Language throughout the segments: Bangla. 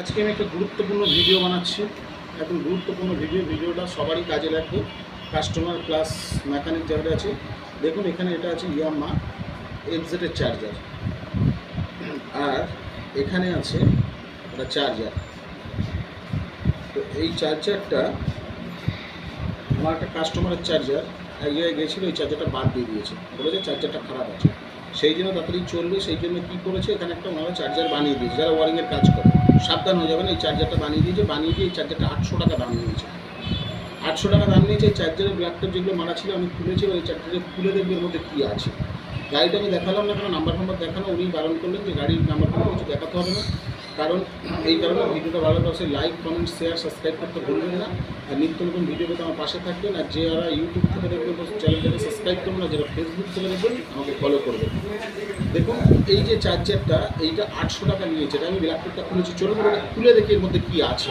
আজকে আমি একটা গুরুত্বপূর্ণ ভিডিও বানাচ্ছি। এখন গুরুত্বপূর্ণ ভিডিও ভিডিওটা সবারই কাজে লাগবে। কাস্টমার প্লাস মেকানিক যারা আছে, দেখুন এখানে এটা আছে ইয়ামা এফজেটের চার্জার আর এখানে আছে একটা চার্জার তো এই চার্জারটা আমার একটা কাস্টমারের চার্জার এক জায়গায় গেছিল এই চার্জারটা বাদ দিয়ে দিয়েছে। বলেছে চার্জারটা খারাপ আছে। সেই জন্য তাড়াতাড়ি চলবে, সেই জন্য কী করেছে? এখানে একটা ওনারা চার্জার বানিয়ে দিয়েছে, যারা ওয়ারিংয়ের কাজ করে। সাবধান হয়ে যাবেন, এই চার্জারটা বানিয়ে দিয়েছে, বানিয়ে দিয়ে এই চার্জারটা আটশো টাকা দাম নিয়েছে। আটশো টাকা দাম নিয়েছে, এই চার্জারের ব্ল্যাকটপ যেগুলো মারা ছিল আমি খুলেছি ওই চার্জারে খুলে দেখবে মধ্যে কী আছে। গাড়িটা আমি দেখালাম না কোনো নাম্বার ফাম্বার দেখানো উনি বারণ করলেন যে গাড়ির নাম্বার ফাম্বার কিছু দেখাতে হবে না। কারণ এই কারণে ভিডিওটা ভালো লাগছে লাইক কমেন্ট শেয়ার সাবস্ক্রাইব করতে ভুলবেন না। আর নিত্য নতুন ভিডিও পেতে আমার পাশে থাকবেন। আর যারা ইউটিউব থেকে দেখবেন চ্যানেলটাকে সাবস্ক্রাইব করবেন আর যারা ফেসবুক থেকে দেখবেন, আমাকে ফলো করবেন। দেখুন, এই যে চার্জারটা এইটা আটশো টাকা নিয়েছে। এটা আমি ল্যাপটপটা খুলেছি। চলুন খুলে দেখি এর মধ্যে কী আছে।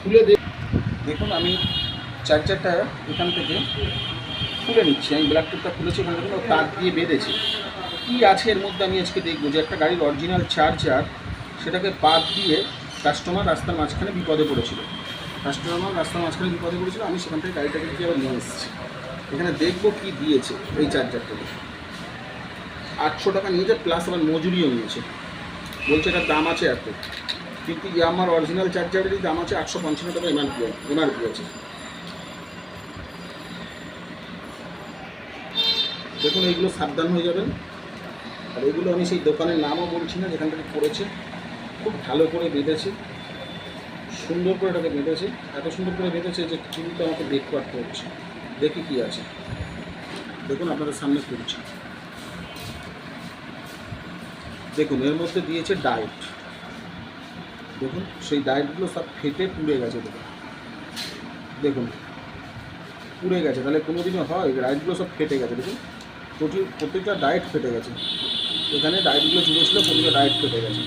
খুলে দেখ দেখুন, আমি চার্জারটা এখান থেকে খুলে নিচ্ছি। আমি ল্যাপটপটা খুলেছি ওখান তার দিয়ে বেঁধেছি। কী আছে এর মধ্যে আমি আজকে দেখব? যে একটা গাড়ির অরিজিনাল চার্জার সেটাকে বাদ দিয়ে কাস্টমার রাস্তার মাঝখানে বিপদে পড়েছিল। কাস্টমার রাস্তার মাঝখানে বিপদে পড়েছিল, আমি সেখান থেকে গাড়িটাকে গিয়ে আবার নিয়ে এসেছি। এখানে দেখব কি দিয়েছে এই চার্জারটাকে আটশো টাকা নিয়েছে প্লাস আবার মজুরিও নিয়েছে। বলছে এটার দাম আছে এত। কিন্তু আমার অরিজিনাল চার্জারেরই দাম আছে আটশো পঞ্চান্ন টাকা এমআরপি এমআরপি আছে। দেখুন, এইগুলো সাবধান হয়ে যাবেন। আর এগুলো আমি সেই দোকানের নামও বলছি না যেখান থেকে পড়েছে। খুব ভালো করে বেঁধেছে। সুন্দর করে এটাকে বেঁধেছে। এত সুন্দর করে বেঁধেছে যে কিন্তু আমাকে বের করতে হচ্ছে দেখি কি আছে। দেখুন, আপনাদের সামনে করছি দেখুন, এর মধ্যে দিয়েছে ডায়েট। দেখুন, সেই ডায়েটগুলো সব ফেটে পুড়ে গেছে, দেখুন। দেখুন, পুড়ে গেছে। তাহলে কোনো দিনও হয়, ডায়েটগুলো সব ফেটে গেছে, দেখুন। প্রতি প্রত্যেকটা ডায়েট ফেটে গেছে। এখানে ডায়েটগুলো জুড়ে ছিল প্রতিটা ডায়েট ফেটে গেছে।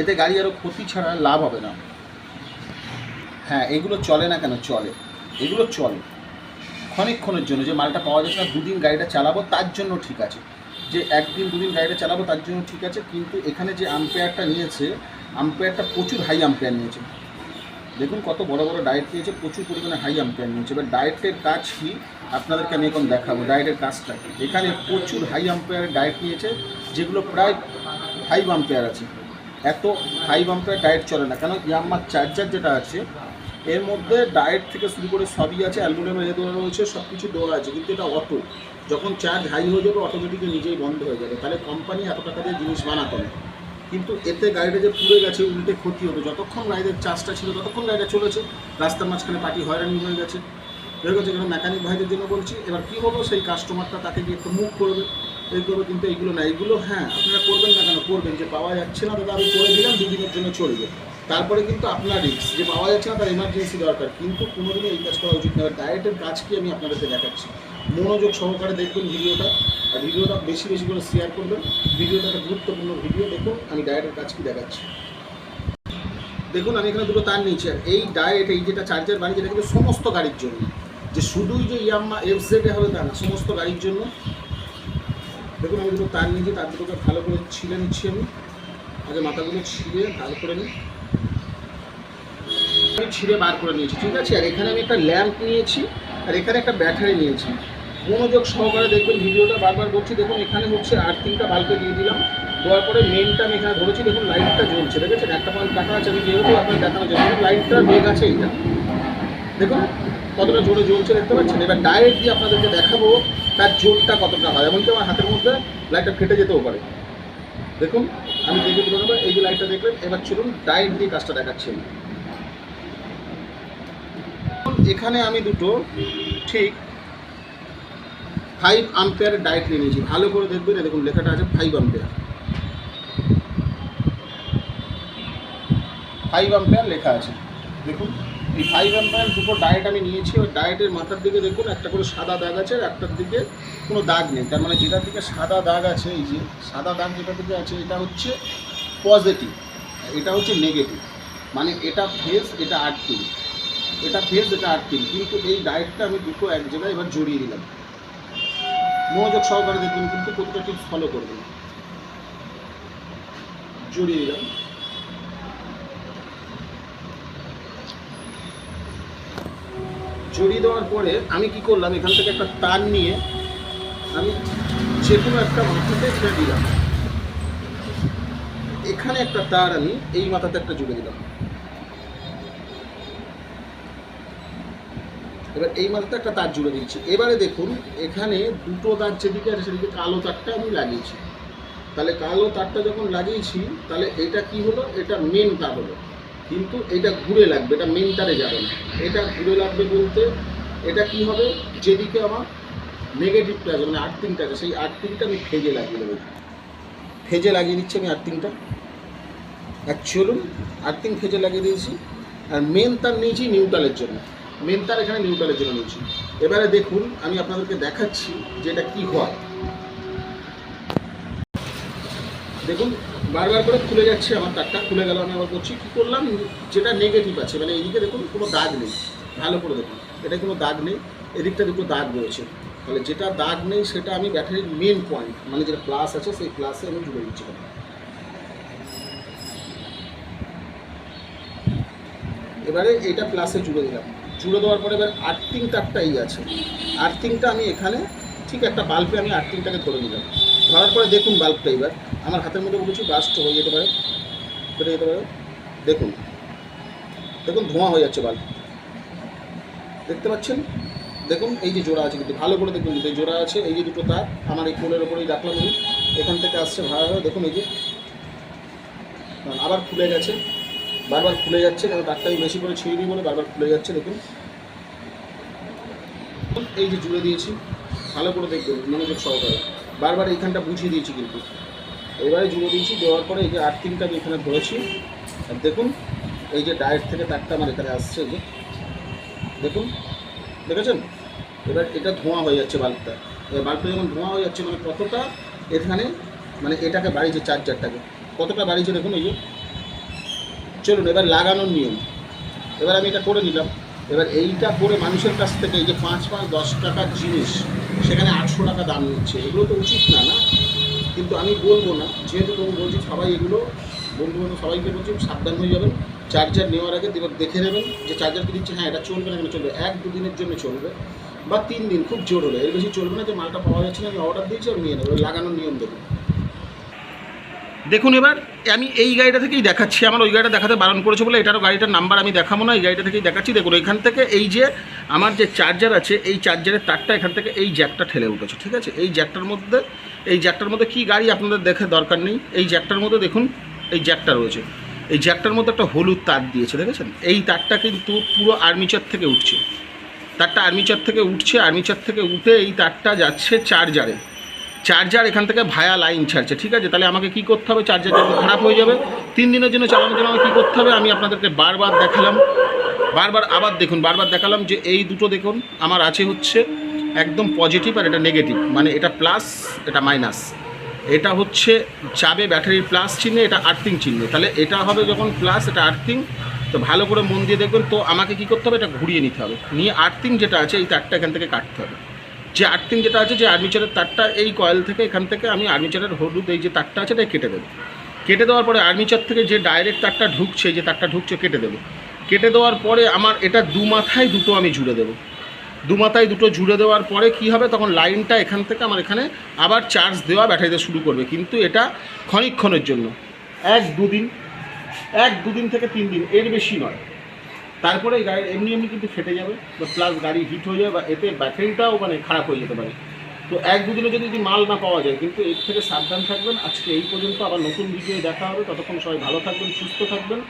এতে গাড়ি আরও ক্ষতি ছাড়া লাভ হবে না। হ্যাঁ এগুলো চলে না কেন? চলে। এগুলো চলে। ক্ষণিকক্ষণের জন্য যে মালটা পাওয়া যাচ্ছে না, দুদিন গাড়িটা চালাবো, তার জন্য ঠিক আছে। যে একদিন, দুদিন গাড়িটা চালাবো, তার জন্য ঠিক আছে, কিন্তু এখানে যে আম্পেয়ারটা নিয়েছে আম্পেয়ারটা প্রচুর হাই আম্পেয়ার নিয়েছে। দেখুন কত বড় বড় ডায়েট নিয়েছে, প্রচুর পরিমাণে হাই আম্পেয়ার নিয়েছে। এবার ডায়েটের কাজ কি? আপনাদেরকে আমি এখন দেখাবো ডায়েটের কাজটা এখানে প্রচুর হাই আম্পেয়ারের ডায়েট নিয়েছে, যেগুলো প্রায় ফাইভ আম্পেয়ার আছে। এত হাই আম্পেয়ার ডায়েট চলে না। কেন? ইয়াম্মার চার্জার যেটা আছে, এর মধ্যে ডায়েট থেকে শুরু করে সবই আছে অ্যালুমিনিয়ামের এ দেওয়া রয়েছে সব কিছু দেওয়া আছে, কিন্তু এটা অটো যখন চার্জ হাই হয়ে যাবে অটোমেটিকলি নিজেই বন্ধ হয়ে যাবে। তাহলে কোম্পানি এত টাকা দিয়ে জিনিস বানাতো না। কিন্তু এতে গাড়িটা যে পুড়ে গেছে, উল্টে ক্ষতি হতো যতক্ষণ গাড়িদের চার্জটা ছিল, ততক্ষণ গাড়িটা চলেছে। রাস্তার মাঝখানে পার্টি হয়রানি হয়ে গেছে। হয়ে গেছে মেকানিক ভাইদের জন্য বলছি। এবার কী হলো? সেই কাস্টমারটা তাকে গিয়ে একটু মুখ করবে এই করবে কিন্তু এইগুলো না, এইগুলো হ্যাঁ আপনারা করবেন না কেন? করবেন যে পাওয়া যাচ্ছে না, দাদা, আমি করে দিলাম, দুদিনের জন্য চলবে। তারপরে কিন্তু আপনার রিক্স যে পাওয়া যাচ্ছে না, তার এমার্জেন্সি দরকার। কিন্তু কোনোদিনও এই কাজ করা উচিত নয় ডায়েটের কাজ কি আমি আপনাদেরকে দেখাচ্ছি। মনোযোগ সহকারে দেখবেন ভিডিওটা, আর ভিডিওটা বেশি বেশি করে শেয়ার করবেন। ভিডিওটা একটা গুরুত্বপূর্ণ ভিডিও, দেখুন আমি ডায়েটের কাজ কি দেখাচ্ছি। দেখুন, আমি এখানে দুটো তার নিয়েছি। আর এই ডায়েট এই যেটা চার্জার বানিয়েছে এটা কিন্তু সমস্ত গাড়ির জন্য। যে শুধুই যে ইয়াম্মা এফ জেডে হবে তা না, সমস্ত গাড়ির জন্য দেখুন, আমি দুটো তার নিয়েছি, তার দুটোকে ভালো করে ছিলে নিচ্ছি আমি। আগে মাথাগুলো ছিঁড়ে ভালো করে নিই। ছিঁড়ে বার করে নিয়েছি, ঠিক আছে? আর এখানে আমি একটা ল্যাম্প নিয়েছি, আর এখানে একটা ব্যাটারি নিয়েছি। মনোযোগ সহকারে দেখবেন, ভিডিওটা বারবার বলছি দেখুন, এখানে হচ্ছে আর্থিংটা বাল্বে দিয়ে দিলাম। দেওয়ার পরে মেনটা আমি এখানে ধরেছি, দেখুন লাইটটা জ্বলছে। দেখেছেন? একটা পয়েন্ট কাটা আছে, আমি যেহেতু আপনার দেখানো যাবে লাইটটার বেগ আছে এইটা। দেখুন, কতটা জোরে জ্বলছে, দেখতে পাচ্ছেন? এবার ডায়েট দিয়ে আপনাদেরকে দেখাবো। তার জোরটা কতটা হয় এমনকি আমার হাতের মধ্যে লাইটটা ফেটে যেতেও পারে। দেখুন, আমি দেখে তুলে নেব, এই যে লাইটটা দেখলেন, এবার চলুন ডায়েট দিয়ে কাজটা দেখাচ্ছি এখানে আমি দুটো, ঠিক ফাইভ আম্পেয়ারের ডায়েট নিয়ে নিয়েছি। ভালো করে দেখবেন দেখুন, লেখাটা আছে ফাইভ আম্পেয়ার ফাইভ আম্পেয়ার লেখা আছে। দেখুন এই ফাইভ আম্পেয়ার দুটো ডায়েট আমি নিয়েছি। ওই ডায়েটের মাথার দিকে দেখুন, একটা করে সাদা দাগ আছে আর একটার দিকে কোনো দাগ নেই। তার মানে যেটার দিকে সাদা দাগ আছে, এই যে সাদা দাগ যেটা দিকে আছে, এটা হচ্ছে পজিটিভ এটা হচ্ছে নেগেটিভ মানে এটা ফেস এটা আর্থিং এটা ফেস এটা আর্থিং কিন্তু এই ডায়েটটা আমি দুটো এক জায়গায় এবার জড়িয়ে দিলাম। মনোযোগ সহকারে দেখবেন কিন্তু টিপস ফলো করবেন। জড়িয়ে দিলাম। জড়িয়ে দেওয়ার পরে আমি কি করলাম, এখান থেকে একটা তার নিয়ে আমি যে কোনো একটা মাথাতে ছেড়ে দিলাম। এখানে একটা তার আমি এই মাথাতে একটা জুড়ে দিলাম। এবার এই মাথাতে একটা তার জুড়ে দিচ্ছি এবারে দেখুন, এখানে দুটো তার যেদিকে আছে সেদিকে কালো তারটা আমি লাগিয়েছি। তাহলে কালো তারটা যখন লাগিয়েছি, তাহলে এটা কি হলো? এটা মেন তার হলো। কিন্তু এটা ঘুরে লাগবে, এটা মেন তারে যাবে না। এটা ঘুরে লাগবে বলতে এটা কি হবে? যেদিকে আমার নেগেটিভটা আছে মানে আর্থিংটা আছে, সেই আর্থিংটা আমি ফেজে লাগিয়ে দেবো ফেজে লাগিয়ে দিচ্ছি আমি আর্থিংটা অ্যাকচুয়ালি আর্থিং ফেজে লাগিয়ে দিয়েছি। আর মেন তার নিয়েছি নিউট্রালের জন্য। মেন তার এখানে নিউট্রালের জন্য নিয়েছি। এবারে দেখুন, আমি আপনাদেরকে দেখাচ্ছি যে এটা কী হয়। দেখুন, বারবার করে খুলে যাচ্ছে আমার তারটা খুলে গেল, আমি আবার করছি কী করলাম? যেটা নেগেটিভ আছে। মানে এইদিকে দেখুন, কোনো দাগ নেই। ভালো করে দেখুন, এটা কোনো দাগ নেই, এদিকটা দুটো দাগ রয়েছে। তাহলে যেটা দাগ নেই, সেটা আমি ব্যাটারির মেন পয়েন্ট মানে যেটা প্লাস আছে, সেই প্লাসে আমি জুড়ে দিচ্ছি। এবারে এটা প্লাসে জুড়ে দিলাম। জুড়ে দেওয়ার পরে এবার আর্থিং তারটা এই আছে। আর্থিংটা আমি এখানে, ঠিক একটা বাল্বে আমি আর্থিংটাকে ধরে দিলাম ধরার পরে দেখুন বাল্বটা এবার। আমার হাতের মধ্যে বলেছি বাস্ট হয়ে যেতে পারে। বেড়ে যেতে পারে। দেখুন। দেখুন, ধোঁয়া হয়ে যাচ্ছে বাল্ব দেখতে পাচ্ছেন? দেখুন, এই যে জোড়া আছে কিন্তু, ভালো করে দেখুন কিন্তু, এই জোড়া আছে, এই যে দুটো তার, আমার এই কোলের ওপরেই রাখলাম আমি। এখান থেকে আসছে ভাড়া হয়ে, দেখুন এই যে। আবার খুলে গেছে। বারবার খুলে যাচ্ছে কারণ তারটা বেশি করে ছিঁড়ে দিই বলে বারবার খুলে যাচ্ছে, দেখুন। এই যে জুড়ে দিয়েছি, ভালো করে দেখবেন, মনোযোগ সহকারে। বারবার এইখানটা বুঝিয়ে দিয়েছি কিন্তু। এবারে জুড়ে দিয়েছি, দেওয়ার পরে এই যে আর্থিংটা আমি এখানে ধরেছি। আর দেখুন, এই যে ডায়েট থেকে তারটা আমার এখানে আসছে যে। দেখুন, দেখেছেন? এবার এটা ধোঁয়া হয়ে যাচ্ছে বাল্বটা। এবার বাল্বটা যখন ধোঁয়া হয়ে যাচ্ছে মানে কতটা এখানে মানে এটাকে বাড়িয়েছে চার্জারটাকে। কতটা বাড়িয়েছে দেখুন এই যে। চলুন, এবার লাগানোর নিয়ম। এবার আমি এটা করে নিলাম। এবার এইটা করে মানুষের কাছ থেকে এই যে পাঁচ পাঁচ দশ টাকার জিনিস সেখানে আটশো টাকা দাম নিচ্ছে এগুলো তো উচিত না না? কিন্তু আমি বলব না। যেহেতু তুমি বলছি সবাই এগুলো বন্ধু বান্ধব সবাইকে বলছি সাবধান হয়ে যাবেন। চার্জার নেওয়ার আগে এবার দেখে নেবেন যে চার্জার কি দিচ্ছে। হ্যাঁ এটা চলবে না কেন? চলবে। এক দু দিনের জন্য চলবে। বা তিন দিন, খুব জোর হলে। এর বেশি চলবে না যে মালটা পাওয়া যাচ্ছে না। আমি অর্ডার দিয়েছি আর নিয়ে নেব। লাগানোর নিয়ম দেখুন। দেখুন এবার। আমি এই গাড়িটা থেকেই দেখাচ্ছি, আমার ওই গাড়িটা দেখাতে বারণ করেছে বলে এটারও গাড়িটার নাম্বার আমি দেখাবো না, এই গাড়িটা থেকেই দেখাচ্ছি। দেখুন, এখান থেকে এই যে আমার যে চার্জার আছে, এই চার্জারের তারটা এখান থেকে এই জ্যাকটা ঠেলে উঠেছে, ঠিক আছে? এই জ্যাকটার মধ্যে, এই জ্যাকটার মধ্যে কী গাড়ি আপনাদের দেখে দরকার নেই? এই জ্যাকটার মধ্যে দেখুন, এই জ্যাকটা রয়েছে। এই জ্যাকটার মধ্যে একটা হলুদ তার দিয়েছে, দেখেছেন? এই তারটা কিন্তু পুরো আর্মিচার থেকে উঠছে। তারটা আর্মিচার থেকে উঠছে আর্মিচার থেকে উঠে এই তারটা যাচ্ছে চার্জারে চার্জার এখান থেকে ভায়া লাইন ছাড়ছে, ঠিক আছে? তাহলে আমাকে কি করতে হবে? চার্জার যখন খারাপ হয়ে যাবে, তিন দিনের জন্য চালানোর জন্য আমাকে কী করতে হবে? আমি আপনাদেরকে বারবার দেখালাম, বারবার আবার দেখুন, বারবার দেখালাম যে এই দুটো দেখুন, আমার আছে হচ্ছে একদম পজিটিভ আর এটা নেগেটিভ মানে এটা প্লাস এটা মাইনাস এটা হচ্ছে যাবে ব্যাটারির প্লাস চিহ্নে, এটা আর্থিং চিহ্নে। তাহলে এটা হবে যখন প্লাস এটা আর্থিং তো ভালো করে মন দিয়ে দেখবেন, তো আমাকে কি করতে হবে? এটা ঘুরিয়ে নিতে হবে। নিয়ে আর্থিং যেটা আছে এই তারটা এখান থেকে কাটতে হবে। যে আর্থিং যেটা আছে, যে আর্মিচারের তারটা এই কয়েল থেকে এখান থেকে আমি আর্মিচারের হলুদ, এই যে তারটা আছে, এটা কেটে দেবো। কেটে দেওয়ার পরে আর্মিচার থেকে যে ডাইরেক্ট তারটা ঢুকছে, যে তারটা ঢুকছে, কেটে দেবো। কেটে দেওয়ার পরে আমার এটা দু মাথায় দুটো আমি জুড়ে দেবো। দু মাথায় দুটো জুড়ে দেওয়ার পরে কি হবে? তখন লাইনটা এখান থেকে আমার এখানে আবার চার্জ দেওয়া ব্যাটারিতে শুরু করবে। কিন্তু এটা ক্ষণিক্ষণের জন্য। এক দুদিন এক দুদিন থেকে তিন দিন, এর বেশি নয়। তারপরে গাড়ি এমনি এমনি কিন্তু ফেটে যাবে, বা প্লাস গাড়ি হিট হয়ে যাবে, বা এতে ব্যাটারিটাও মানে খারাপ হয়ে যেতে পারে। তো এক দুদিনে যদি যদি মাল না পাওয়া যায়, কিন্তু এর থেকে সাবধান থাকবেন। আজকে এই পর্যন্ত আবার নতুন ভিডিও দেখা হবে। ততক্ষণ সবাই ভালো থাকবেন, সুস্থ থাকবেন।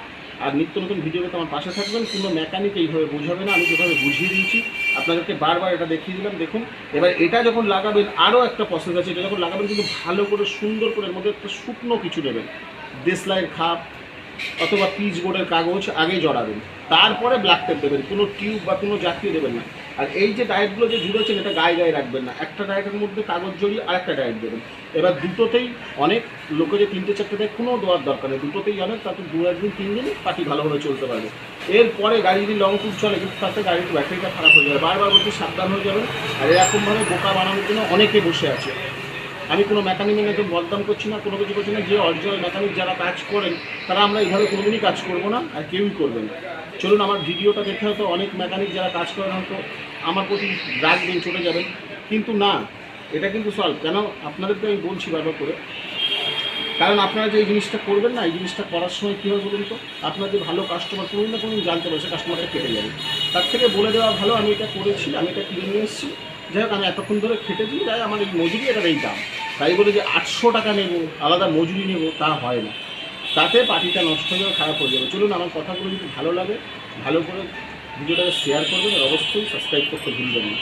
আর নিত্য নতুন ভিডিও পেতে আমার পাশে থাকবেন। কোনো মেকানিক এইভাবে বুঝাবে না, আমি যেভাবে বুঝিয়ে দিয়েছি, আপনাদেরকে বারবার এটা দেখিয়ে দিলাম। দেখুন, এবার এটা যখন লাগাবেন, আরও একটা প্রসেস আছে। এটা যখন লাগাবেন, কিন্তু ভালো করে, সুন্দর করে এর মধ্যে একটা শুকনো কিছু দেবেন দেশলাইয়ের খাপ অথবা পিচ বোর্ডের কাগজ আগে জড়াবেন। তারপরে ব্ল্যাক টেপ দেবেন, কোনো টিউব বা কোনো জাতীয় দেবেন না। আর এই যে ডায়েটগুলো যে জুড়েছেন এটা গায়ে গায়ে রাখবেন না। একটা ডায়েটের মধ্যে কাগজ জড়িয়ে আরেকটা ডায়েট দেবেন। এবার দুটোতেই অনেক লোকে যে তিনটে চারটে দেয় কোনো দেওয়ার দরকার নেই। দুটোতেই অনেক তাতে দু একদিন, তিন দিন পার্টি ভালোভাবে চলতে পারবে। এরপরে গাড়ি যদি লং ট্যুর চলে, কিন্তু তাতে গাড়ির ব্যাটারিটা খারাপ হয়ে যাবে। বারবার বলছি সাবধান হয়ে যাবেন। আর এরকমভাবে বোকা বানানোর জন্য অনেকে বসে আছে। আমি কোনো মেকানিক মেকানিক বদনাম করছি না, কোনো কিছু করছি না, যে অরিজিনাল মেকানিক যারা কাজ করেন, তারা আমরা এইভাবে কোনোদিনই কাজ করব না আর কেউই করবেন চলুন আমার ভিডিওটা দেখে হয়তো অনেক মেকানিক যারা কাজ করেন হয়তো আমার প্রতি রাগ দিন চলে যাবেন। কিন্তু না, এটা কিন্তু সলভ কেন? আপনাদেরকে আমি বলছি বারবার করে। কারণ আপনারা যে এই জিনিসটা করবেন না, এই জিনিসটা করার সময় কী হবে বলুন তো? আপনার যে ভালো কাস্টমার কোনোদিন না কোনোদিন জানতে পারছে কাস্টমারটা কেটে যাবে। তার থেকে বলে দেওয়া ভালো, আমি এটা করেছি, আমি এটা কিনে নিয়ে এসেছি। যাই হোক, আমি এতক্ষণ ধরে খেটেছি যাই আমার এই মজুরি, এটার এই দাম। তাই বলে যে আটশো টাকা নেব, আলাদা মজুরি নেব, তা হয় না। তাতে পার্টিটা নষ্ট হয়ে খারাপ হয়ে যাবে। চলুন, আমার কথাগুলো যদি ভালো লাগে, ভালো করে ভিডিওটাকে শেয়ার করবেন অবশ্যই সাবস্ক্রাইব করতে ভুলবেন না।